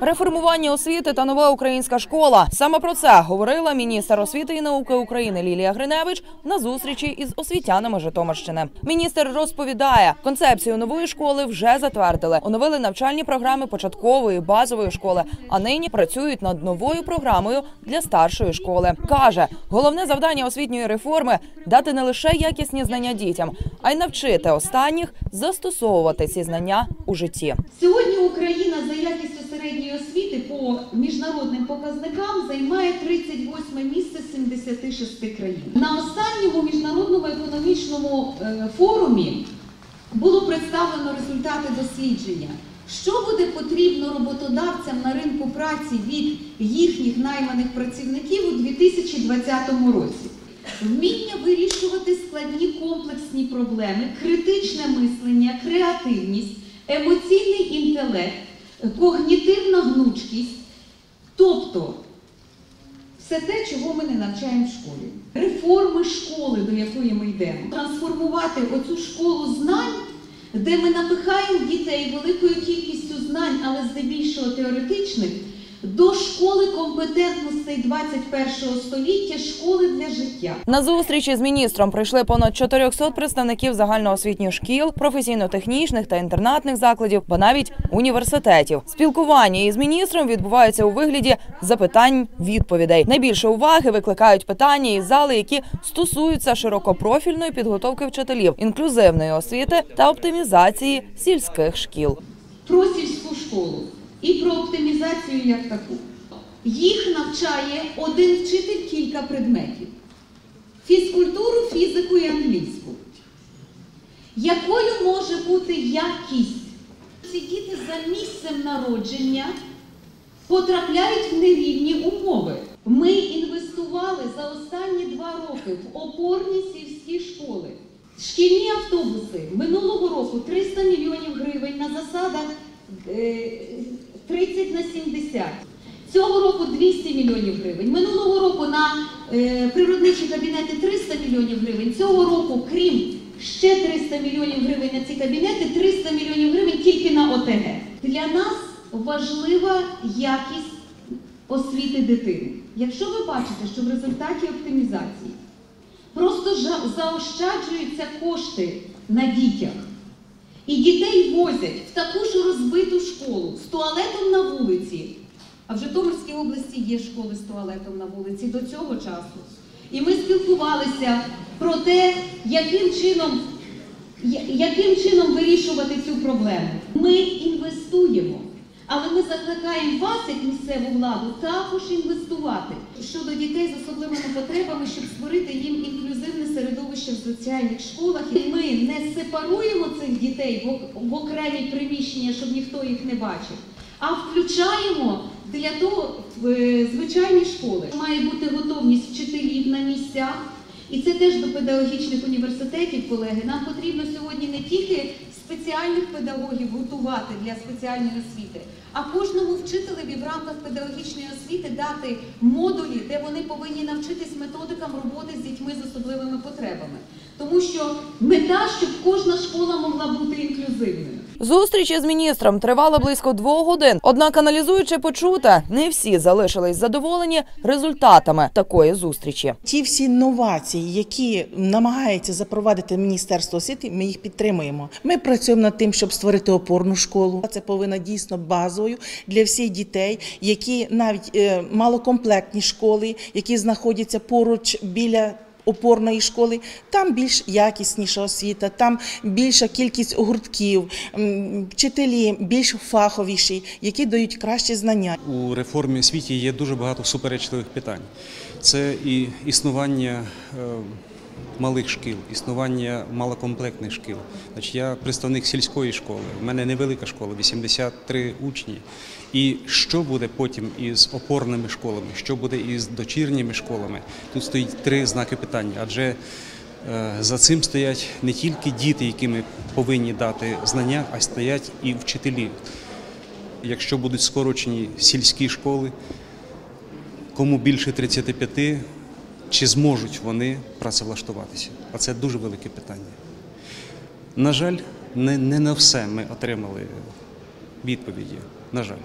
Реформування освіти та нова українська школа. Саме про це говорила міністр освіти і науки України Лілія Гриневич на зустрічі із освітянами Житомирщини. Міністр розповідає, концепцію нової школи вже затвердили. Оновили навчальні програми початкової базової школи. А нині працюють над новою програмою для старшої школи. каже, головне завдання освітньої реформи дати не лише якісні знання дітям, а й навчити останніх застосовувати ці знання у житті. Сьогодні Україна за якістю середньої освіти по міжнародним показникам займає 38 місце з 76 країн. На останньому міжнародному економічному е, форумі було представлено результати дослідження. Що буде потрібно роботодавцям на ринку праці від їхніх найманих працівників у 2020 році? Вміння вирішувати складні комплексні проблеми, критичне мислення, креативність, емоційний інтелект, когнітивна гнучкість, тобто все те, чого ми не навчаємо в школі. Реформи школи, до якої ми йдемо, трансформувати оцю школу знань, де ми напихаємо дітей великою кількістю знань, але здебільшого теоретичних, до школи компетентностей 21 століття, школи для життя. На зустрічі з міністром прийшли понад 400 представників загальноосвітніх шкіл, професійно-технічних та інтернатних закладів, ба навіть університетів. Спілкування із міністром відбувається у вигляді запитань відповідей. Найбільше уваги викликають питання із зали, які стосуються широкопрофільної підготовки вчителів, інклюзивної освіти та оптимізації сільських шкіл. про сільську школу і про оптимізацію як таку. Їх навчає один вчитель кілька предметів: фізкультуру, фізику і англійську. Якою може бути якість? Ці діти за місцем народження потрапляють в нерівні умови. Ми інвестували за останні два роки в опорні сільські школи. Шкільні автобуси минулого року 300 мільйонів гривень на засадах е, 30 на 70. Цього року 200 мільйонів гривень. Минулого року на е, природничі кабінети 300 мільйонів гривень. Цього року, крім ще 300 мільйонів гривень на ці кабінети, 300 мільйонів гривень тільки на ОТГ. Для нас важлива якість освіти дитини. Якщо ви бачите, що в результаті оптимізації просто заощаджуються кошти на дітях, і дітей возять в таку ж розбиту школу з туалетом на вулиці. А в Житомирській області є школи з туалетом на вулиці до цього часу. І ми спілкувалися про те, яким чином, яким чином вирішувати цю проблему. Ми інвестуємо, але ми закликаємо вас, як місцеву владу, також інвестувати щодо дітей з особливими потребами, щоб створити їм інклюзивне середовище в соціальних школах. І ми не сепаруємо цих дітей в окремі приміщення, щоб ніхто їх не бачив, а включаємо для того в е, звичайні школи. Має бути готовність вчителів на місцях. І це теж до педагогічних університетів, колеги. Нам потрібно сьогодні не тільки спеціальних педагогів готувати для спеціальної освіти, а кожному вчителеві в рамках педагогічної освіти дати модулі, де вони повинні навчитись методикам роботи з дітьми з особливими потребами. Тому що мета, щоб кожна школа могла бути інклюзивною. Зустріч із міністром тривала близько двох годин. Однак, аналізуючи почуте, не всі залишились задоволені результатами такої зустрічі. Ті всі новації, які намагається запровадити Міністерство освіти, ми їх підтримуємо. Ми працюємо над тим, щоб створити опорну школу. Це повинна дійсно базовою для всіх дітей, які навіть е, малокомплектні школи, які знаходяться поруч біля. Опорної школи там більш якісніша освіта, там більша кількість гуртків, вчителі більш фаховіші, які дають кращі знання. У реформі освіті є дуже багато суперечливих питань. Це і існування е, малих шкіл, існування малокомплектних шкіл. Значить, я представник сільської школи. У мене невелика школа, 83 учні. І що буде потім із опорними школами, що буде із дочірніми школами? Тут стоїть три знаки питання, адже е, за цим стоять не тільки діти, яким ми повинні дати знання, а стоять і вчителі. Якщо будуть скорочені сільські школи, кому більше 35, чи зможуть вони працевлаштуватися? А це дуже велике питання. На жаль, не, на все ми отримали відповіді. На жаль.